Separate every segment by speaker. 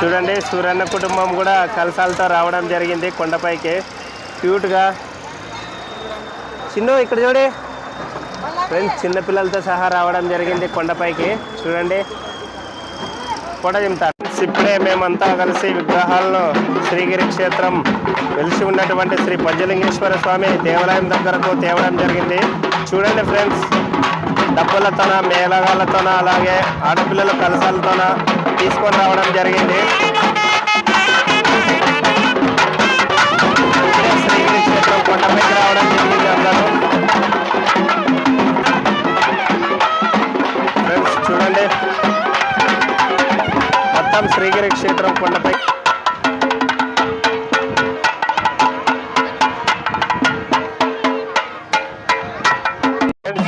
Speaker 1: చూడండి సూరన్న కుటుంబం కూడా కలసాలతో రావడం జరిగింది కొండపైకి క్యూట్గా చిన్న ఇక్కడ చూడండి ఫ్రెండ్స్ చిన్నపిల్లలతో సహా రావడం జరిగింది కొండపైకి చూడండి కూడా చెప్తారు ఇప్పుడే మేమంతా కలిసి విగ్రహాలను శ్రీగిరి క్షేత్రం వెలిసి ఉన్నటువంటి శ్రీ పద్యలింగేశ్వర స్వామి దేవాలయం దగ్గరకు తేవడం జరిగింది చూడండి ఫ్రెండ్స్ డబ్బులతోన మేళగాలతోన అలాగే ఆడపిల్లల కలసాలతోన తీసుకొని రావడం జరిగింది శ్రీకృష్ణపురం కొండపైకి రావడం జరిగింది అందరూ ఫ్రెండ్స్ చూడండి మొత్తం శ్రీగిరి క్షేత్రం కొండపై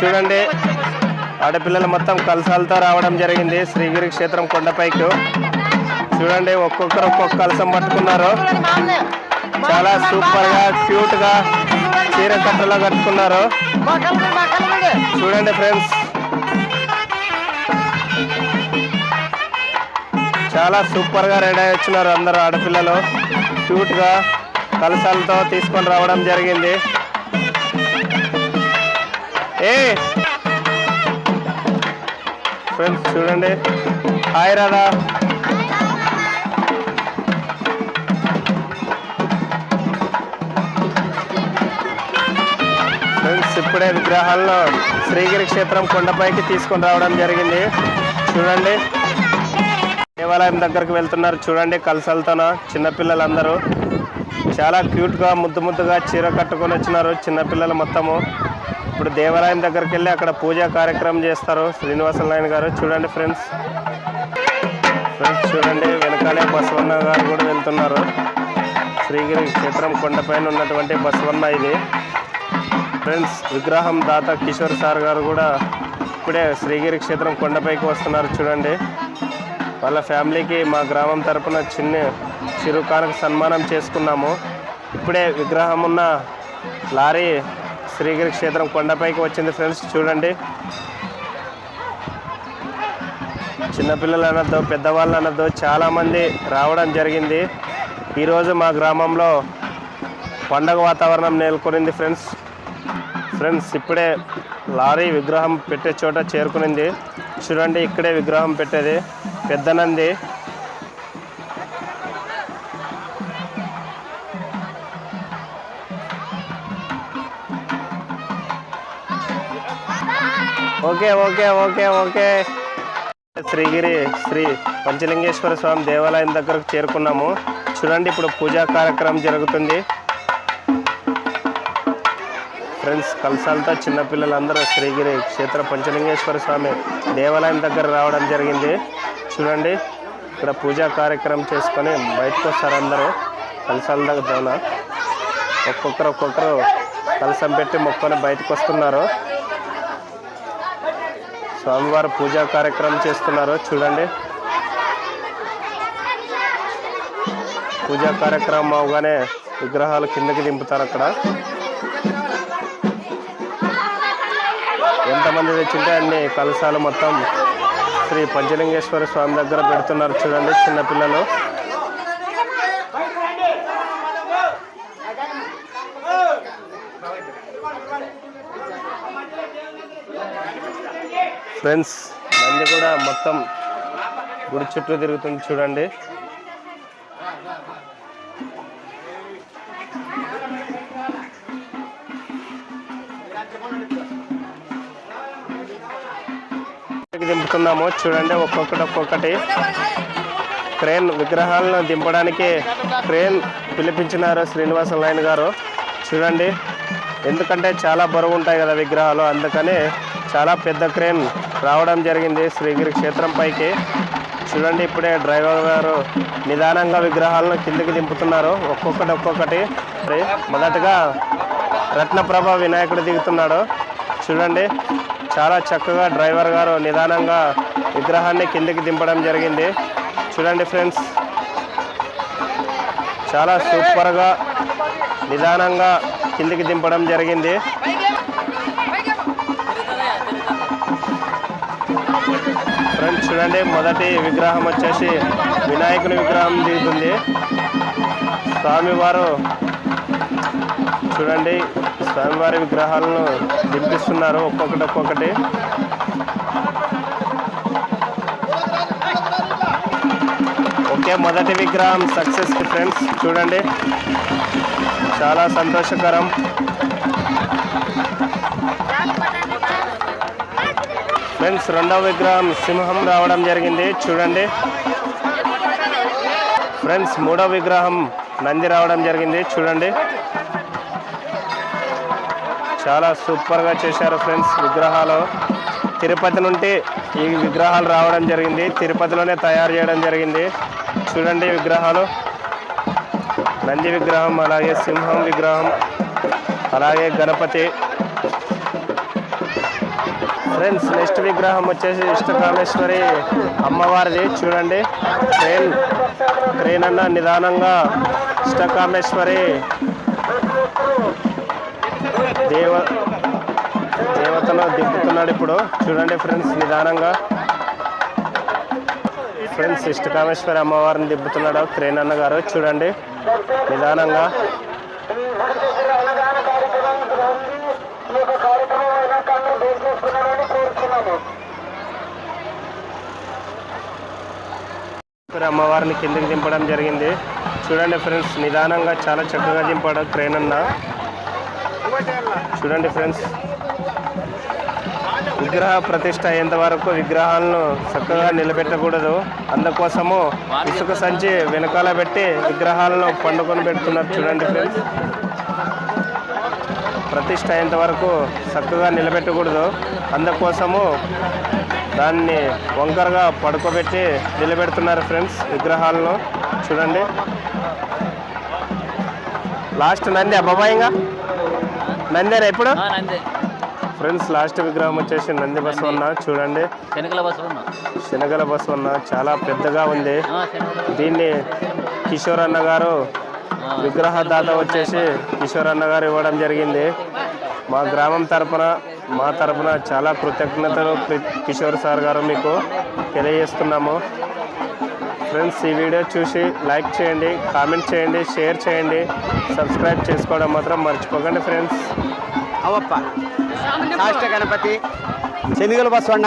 Speaker 1: చూడండి ఆడపిల్లలు మొత్తం కలసాలతో రావడం జరిగింది శ్రీగిరి క్షేత్రం కొండపైకి చూడండి ఒక్కొక్కరు ఒక్కొక్క కలసం పట్టుకున్నారు చాలా సూపర్ గా క్యూట్ గా చీర కట్టలో కట్టుకున్నారు చూడండి ఫ్రెండ్స్ చాలా సూపర్ గా రెడీ వచ్చినారు అందరు ఆడపిల్లలు గా కలసాలతో తీసుకొని రావడం జరిగింది ఏ ఫ్రెండ్స్ చూడండి హాయ్ రాధా ఫ్రెండ్స్ ఇప్పుడే విగ్రహాల్లో శ్రీగిరి క్షేత్రం కొండపైకి తీసుకొని రావడం జరిగింది చూడండి దేవాలయం దగ్గరకు వెళ్తున్నారు చూడండి కలసలతోన చిన్నపిల్లలందరూ చాలా క్యూట్గా ముద్దు ముద్దుగా చీర కట్టుకొని వచ్చినారు చిన్నపిల్లలు మొత్తము ఇప్పుడు దేవాలయం దగ్గరికి వెళ్ళి అక్కడ పూజా కార్యక్రమం చేస్తారు శ్రీనివాస నాయన్ గారు చూడండి ఫ్రెండ్స్ ఫ్రెండ్స్ చూడండి వెనకాలే బసవన్న గారు కూడా వెళ్తున్నారు శ్రీగిరి క్షేత్రం కొండపైన ఉన్నటువంటి బసవన్న ఇది ఫ్రెండ్స్ విగ్రహం దాత కిషోర్ సార్ గారు కూడా ఇప్పుడే శ్రీగిరి క్షేత్రం కొండపైకి వస్తున్నారు చూడండి వాళ్ళ ఫ్యామిలీకి మా గ్రామం తరపున చిన్న చిరుకానకు సన్మానం చేసుకున్నాము ఇప్పుడే విగ్రహం ఉన్న లారీ శ్రీగిరి క్షేత్రం కొండపైకి వచ్చింది ఫ్రెండ్స్ చూడండి చిన్నపిల్లలు అనద్దు పెద్దవాళ్ళు అనద్దు చాలామంది రావడం జరిగింది ఈరోజు మా గ్రామంలో పండగ వాతావరణం నెలకొనింది ఫ్రెండ్స్ ఫ్రెండ్స్ ఇప్పుడే లారీ విగ్రహం పెట్టే చోట చేరుకునింది చూడండి ఇక్కడే విగ్రహం పెట్టేది పెద్దనంది okay okay okay okay Srigiri Sri Panchalingeswara Swamy దేవాలయం దగ్గరకు చేరుకున్నాము చూడండి ఇప్పుడు పూజా కార్యక్రమం జరుగుతుంది ఫ్రెండ్స్ కలసాలతో చిన్నపిల్లలందరూ శ్రీగిరి క్షేత్ర పంచలింగేశ్వర స్వామి దేవాలయం దగ్గర రావడం జరిగింది చూడండి ఇక్కడ పూజా కార్యక్రమం చేసుకొని బయటకు వస్తారు అందరూ కలసాల దగ్గర ఒక్కొక్కరు ఒక్కొక్కరు కలసం పెట్టి మొక్కని బయటకు వస్తున్నారు స్వామివారు పూజా కార్యక్రమం చేస్తున్నారు చూడండి పూజా కార్యక్రమం అవగానే విగ్రహాలు కిందకి దింపుతారు అక్కడ ఎంతమంది తెచ్చింటే అన్ని కలశాలు మొత్తం శ్రీ పంచలింగేశ్వర స్వామి దగ్గర పెడుతున్నారు చూడండి చిన్నపిల్లలు ఫ్రెండ్స్ నంది కూడా మొత్తం గుడి చుట్టూ తిరుగుతుంది చూడండి దింపుతున్నాము చూడండి ఒక్కొక్కటి ఒక్కొక్కటి క్రేన్ విగ్రహాలను దింపడానికి క్రేన్ పిలిపించినారు శ్రీనివాస లైన్ గారు చూడండి ఎందుకంటే చాలా బరువు ఉంటాయి కదా విగ్రహాలు అందుకనే చాలా పెద్ద క్రేన్ రావడం జరిగింది శ్రీగిరి క్షేత్రం పైకి చూడండి ఇప్పుడే డ్రైవర్ గారు నిదానంగా విగ్రహాలను కిందికి దింపుతున్నారు ఒక్కొక్కటి ఒక్కొక్కటి మొదటగా రత్నప్రభ వినాయకుడు దిగుతున్నాడు చూడండి చాలా చక్కగా డ్రైవర్ గారు నిదానంగా విగ్రహాన్ని కిందికి దింపడం జరిగింది చూడండి ఫ్రెండ్స్ చాలా సూపర్గా నిదానంగా కిందికి దింపడం జరిగింది ఫ్రెండ్స్ చూడండి మొదటి విగ్రహం వచ్చేసి వినాయకుని విగ్రహం దిగుతుంది స్వామివారు చూడండి స్వామివారి విగ్రహాలను దింపిస్తున్నారు ఒక్కొక్కటి ఒక్కొక్కటి అంటే మొదటి విగ్రహం సక్సెస్ ఫ్రెండ్స్ చూడండి చాలా సంతోషకరం ఫ్రెండ్స్ రెండవ విగ్రహం సింహం రావడం జరిగింది చూడండి ఫ్రెండ్స్ మూడవ విగ్రహం నంది రావడం జరిగింది చూడండి చాలా సూపర్గా చేశారు ఫ్రెండ్స్ విగ్రహాలు తిరుపతి నుండి ఈ విగ్రహాలు రావడం జరిగింది తిరుపతిలోనే తయారు చేయడం జరిగింది చూడండి విగ్రహాలు నంది విగ్రహం అలాగే సింహం విగ్రహం అలాగే గణపతి ఫ్రెండ్స్ నెక్స్ట్ విగ్రహం వచ్చేసి ఇష్టకామేశ్వరి అమ్మవారిది చూడండి ట్రైన్ ట్రైన్ అన్న నిదానంగా ఇష్టకామేశ్వరి దేవ దేవతను దింపుతున్నాడు ఇప్పుడు చూడండి ఫ్రెండ్స్ నిదానంగా ఫ్రెండ్స్ ఇష్ట ఇష్టకామేశ్వరి అమ్మవారిని దిబ్బుతున్నాడు క్రేన్ అన్న గారు చూడండి నిదానంగా అమ్మవారిని కిందికి దింపడం జరిగింది చూడండి ఫ్రెండ్స్ నిదానంగా చాలా చక్కగా దింపాడు క్రేన్ అన్న చూడండి ఫ్రెండ్స్ విగ్రహ ప్రతిష్ట అయ్యేంత వరకు విగ్రహాలను చక్కగా నిలబెట్టకూడదు అందుకోసము ఇసుక సంచి వెనకాల పెట్టి విగ్రహాలను పండుకొని పెడుతున్నారు చూడండి ఫ్రెండ్స్ ప్రతిష్ట అయ్యేంత వరకు చక్కగా నిలబెట్టకూడదు అందుకోసము దాన్ని వంకరగా పడుకోబెట్టి నిలబెడుతున్నారు ఫ్రెండ్స్ విగ్రహాలను చూడండి లాస్ట్ నంది అబ్బాయింగా ఇంకా నందేనా ఎప్పుడు ఫ్రెండ్స్ లాస్ట్ విగ్రహం వచ్చేసి నంది ఉన్నా చూడండి శనగల బసవన్న శనగల చాలా పెద్దగా ఉంది దీన్ని కిషోర్ అన్న గారు విగ్రహదాత వచ్చేసి కిషోర్ అన్న గారు ఇవ్వడం జరిగింది మా గ్రామం తరపున మా తరపున చాలా కృతజ్ఞతలు కిషోర్ సార్ గారు మీకు తెలియజేస్తున్నాము ఫ్రెండ్స్ ఈ వీడియో చూసి లైక్ చేయండి కామెంట్ చేయండి షేర్ చేయండి సబ్స్క్రైబ్ చేసుకోవడం మాత్రం మర్చిపోకండి ఫ్రెండ్స్ అవప్ప సాష్ట గణపతి శనిగల బస్వన్న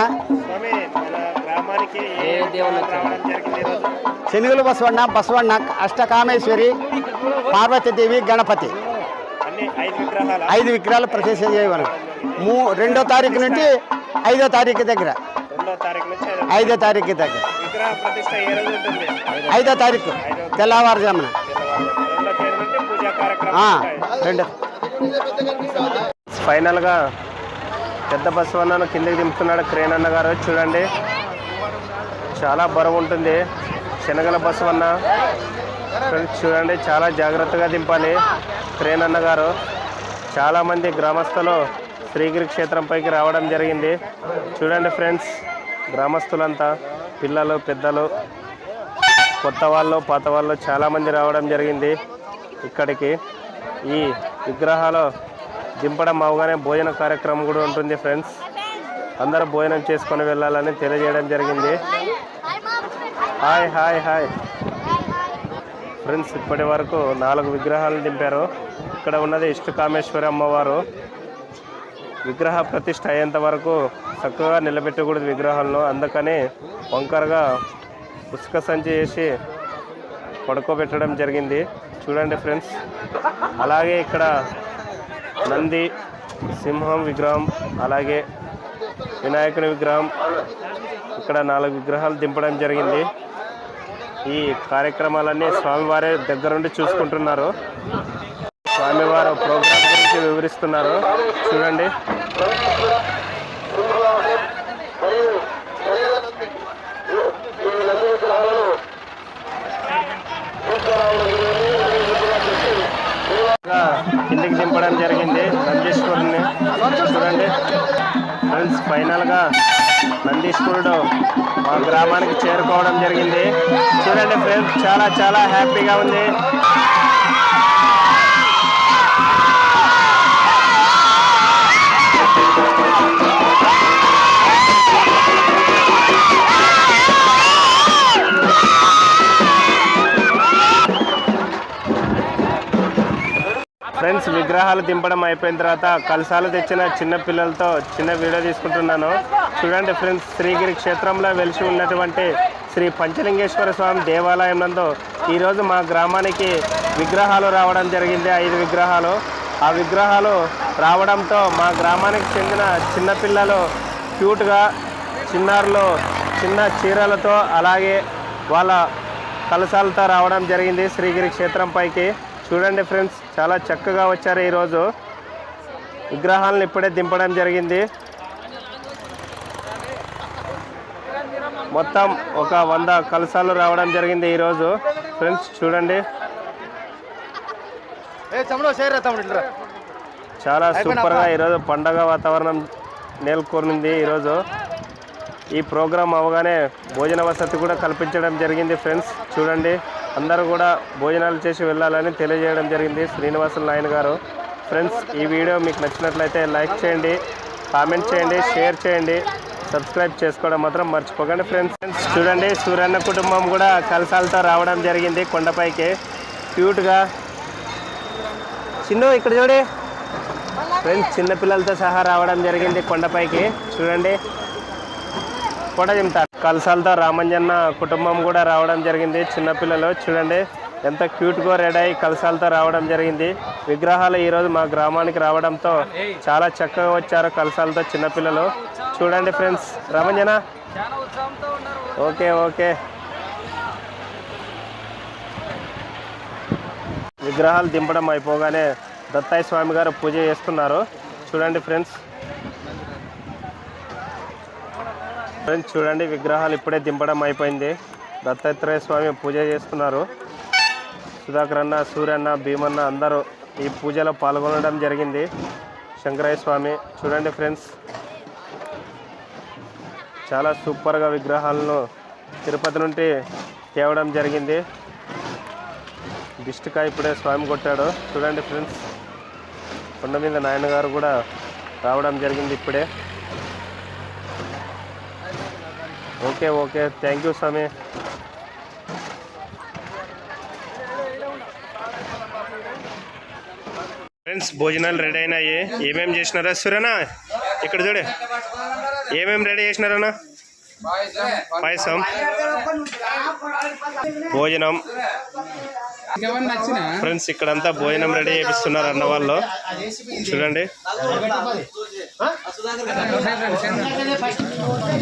Speaker 1: శనిగల బస్వన్న బస్వన్న అష్టకామేశ్వరి పార్వతీదేవి గణపతి ఐదు విగ్రహాలు ప్రదేశం చేయమని మూ రెండో తారీఖు నుండి ఐదో తారీఖు దగ్గర ఐదో తారీఖు దగ్గర ఐదో తారీఖు తెల్లవారుజామున రెండు ఫైనల్గా పెద్ద బస్సు అన్నను కిందకి దింపుతున్నాడు క్రేన్ అన్న గారు చూడండి చాలా బరువు ఉంటుంది శనగల బస్సు అన్న చూడండి చాలా జాగ్రత్తగా దింపాలి క్రేన్ అన్నగారు చాలామంది గ్రామస్తులు శ్రీగిరి క్షేత్రంపైకి రావడం జరిగింది చూడండి ఫ్రెండ్స్ గ్రామస్తులంతా పిల్లలు పెద్దలు కొత్త వాళ్ళు పాత వాళ్ళు చాలామంది రావడం జరిగింది ఇక్కడికి ఈ విగ్రహాలు దింపడం అవగానే భోజన కార్యక్రమం కూడా ఉంటుంది ఫ్రెండ్స్ అందరూ భోజనం చేసుకొని వెళ్ళాలని తెలియజేయడం జరిగింది హాయ్ హాయ్ హాయ్ ఫ్రెండ్స్ ఇప్పటి వరకు నాలుగు విగ్రహాలు దింపారు ఇక్కడ ఉన్నది ఇష్టకామేశ్వరి అమ్మవారు విగ్రహ ప్రతిష్ట అయ్యేంత వరకు చక్కగా నిలబెట్టకూడదు విగ్రహాలను అందుకని వంకరగా పుస్తక సంచి చేసి పడుకోబెట్టడం జరిగింది చూడండి ఫ్రెండ్స్ అలాగే ఇక్కడ నంది సింహం విగ్రహం అలాగే వినాయకుని విగ్రహం ఇక్కడ నాలుగు విగ్రహాలు దింపడం జరిగింది ఈ కార్యక్రమాలన్నీ స్వామివారి దగ్గరుండి చూసుకుంటున్నారు స్వామివారు ప్రోగ్రాం గురించి వివరిస్తున్నారు చూడండి కిందికి దింపడం జరిగింది నందీశ్వరుని చూడండి ఫ్రెండ్స్ ఫైనల్గా నందీశ్వరుడు మా గ్రామానికి చేరుకోవడం జరిగింది చూడండి ఫ్రెండ్స్ చాలా చాలా హ్యాపీగా ఉంది ఫ్రెండ్స్ విగ్రహాలు దింపడం అయిపోయిన తర్వాత కలశాలు తెచ్చిన చిన్న పిల్లలతో చిన్న వీడియో తీసుకుంటున్నాను చూడండి ఫ్రెండ్స్ శ్రీగిరి క్షేత్రంలో వెలిసి ఉన్నటువంటి శ్రీ పంచలింగేశ్వర స్వామి దేవాలయం నందు ఈరోజు మా గ్రామానికి విగ్రహాలు రావడం జరిగింది ఐదు విగ్రహాలు ఆ విగ్రహాలు రావడంతో మా గ్రామానికి చెందిన చిన్నపిల్లలు క్యూట్గా చిన్నారులు చిన్న చీరలతో అలాగే వాళ్ళ కలశాలతో రావడం జరిగింది శ్రీగిరి క్షేత్రం పైకి చూడండి ఫ్రెండ్స్ చాలా చక్కగా వచ్చారు ఈరోజు విగ్రహాలను ఇప్పుడే దింపడం జరిగింది మొత్తం ఒక వంద కలసాలు రావడం జరిగింది ఈరోజు ఫ్రెండ్స్ చూడండి చాలా సూపర్గా ఈరోజు పండగ వాతావరణం నెలకొనింది ఈరోజు ఈ ప్రోగ్రాం అవగానే భోజన వసతి కూడా కల్పించడం జరిగింది ఫ్రెండ్స్ చూడండి అందరూ కూడా భోజనాలు చేసి వెళ్ళాలని తెలియజేయడం జరిగింది శ్రీనివాసులు నాయన గారు ఫ్రెండ్స్ ఈ వీడియో మీకు నచ్చినట్లయితే లైక్ చేయండి కామెంట్ చేయండి షేర్ చేయండి సబ్స్క్రైబ్ చేసుకోవడం మాత్రం మర్చిపోకండి ఫ్రెండ్స్ ఫ్రెండ్స్ చూడండి సూర్యన్న కుటుంబం కూడా కలసాలతో రావడం జరిగింది కొండపైకి క్యూట్గా చిన్న ఇక్కడ చూడే ఫ్రెండ్స్ చిన్నపిల్లలతో సహా రావడం జరిగింది కొండపైకి చూడండి కూడా కలసాలతో రామంజన్న కుటుంబం కూడా రావడం జరిగింది చిన్నపిల్లలు చూడండి ఎంత క్యూట్గా రెడీ అయ్యి కలసాలతో రావడం జరిగింది విగ్రహాలు ఈరోజు మా గ్రామానికి రావడంతో చాలా చక్కగా వచ్చారు కలసాలతో చిన్నపిల్లలు చూడండి ఫ్రెండ్స్ రామంజన ఓకే ఓకే విగ్రహాలు దింపడం అయిపోగానే దత్తాయి స్వామి గారు పూజ చేస్తున్నారు చూడండి ఫ్రెండ్స్ చూడండి విగ్రహాలు ఇప్పుడే దింపడం అయిపోయింది దత్తాత్రేయ స్వామి పూజ చేస్తున్నారు సుధాకర్ అన్న సూర్యన్న భీమన్న అందరూ ఈ పూజలో పాల్గొనడం జరిగింది శంకరయ్య స్వామి చూడండి ఫ్రెండ్స్ చాలా సూపర్గా విగ్రహాలను తిరుపతి నుండి తేవడం జరిగింది దిష్టికా ఇప్పుడే స్వామి కొట్టాడు చూడండి ఫ్రెండ్స్ కొండ మీద నాయన గారు కూడా రావడం జరిగింది ఇప్పుడే ఓకే ఓకే థ్యాంక్ యూ స్వామి ఫ్రెండ్స్ భోజనాలు రెడీ అయినాయి ఏమేమి చేసినారా సురేనా ఇక్కడ చూడ ఏమేమి రెడీ చేసినారన్నా పాయసం భోజనం ఫ్రెండ్స్ ఇక్కడంతా భోజనం రెడీ చేపిస్తున్నారు అన్న వాళ్ళు చూడండి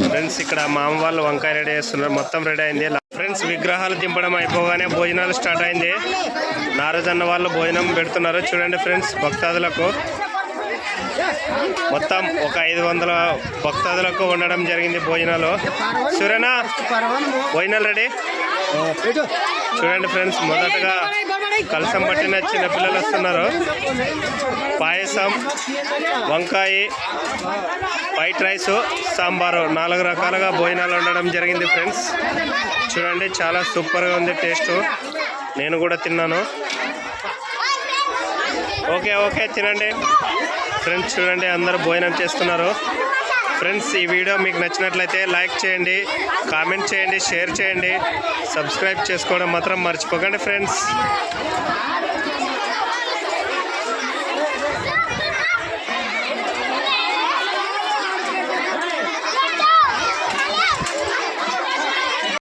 Speaker 1: ఫ్రెండ్స్ ఇక్కడ మా అమ్మ వాళ్ళు వంకాయ రెడీ చేస్తున్నారు మొత్తం రెడీ అయింది ఫ్రెండ్స్ విగ్రహాలు దింపడం అయిపోగానే భోజనాలు స్టార్ట్ అయింది నారజన్న వాళ్ళు భోజనం పెడుతున్నారు చూడండి ఫ్రెండ్స్ భక్తాదులకు మొత్తం ఒక ఐదు వందల భక్తాదులకు ఉండడం జరిగింది భోజనాలు సురేనా భోజనాలు రెడీ చూడండి ఫ్రెండ్స్ మొదటగా కలసం పట్టిన చిన్న పిల్లలు వస్తున్నారు పాయసం వంకాయ వైట్ రైస్ సాంబారు నాలుగు రకాలుగా భోజనాలు ఉండడం జరిగింది ఫ్రెండ్స్ చూడండి చాలా సూపర్గా ఉంది టేస్ట్ నేను కూడా తిన్నాను ఓకే ఓకే తినండి ఫ్రెండ్స్ చూడండి అందరూ భోజనం చేస్తున్నారు ఫ్రెండ్స్ ఈ వీడియో మీకు నచ్చినట్లయితే లైక్ చేయండి కామెంట్ చేయండి షేర్ చేయండి సబ్స్క్రైబ్ చేసుకోవడం మాత్రం మర్చిపోకండి ఫ్రెండ్స్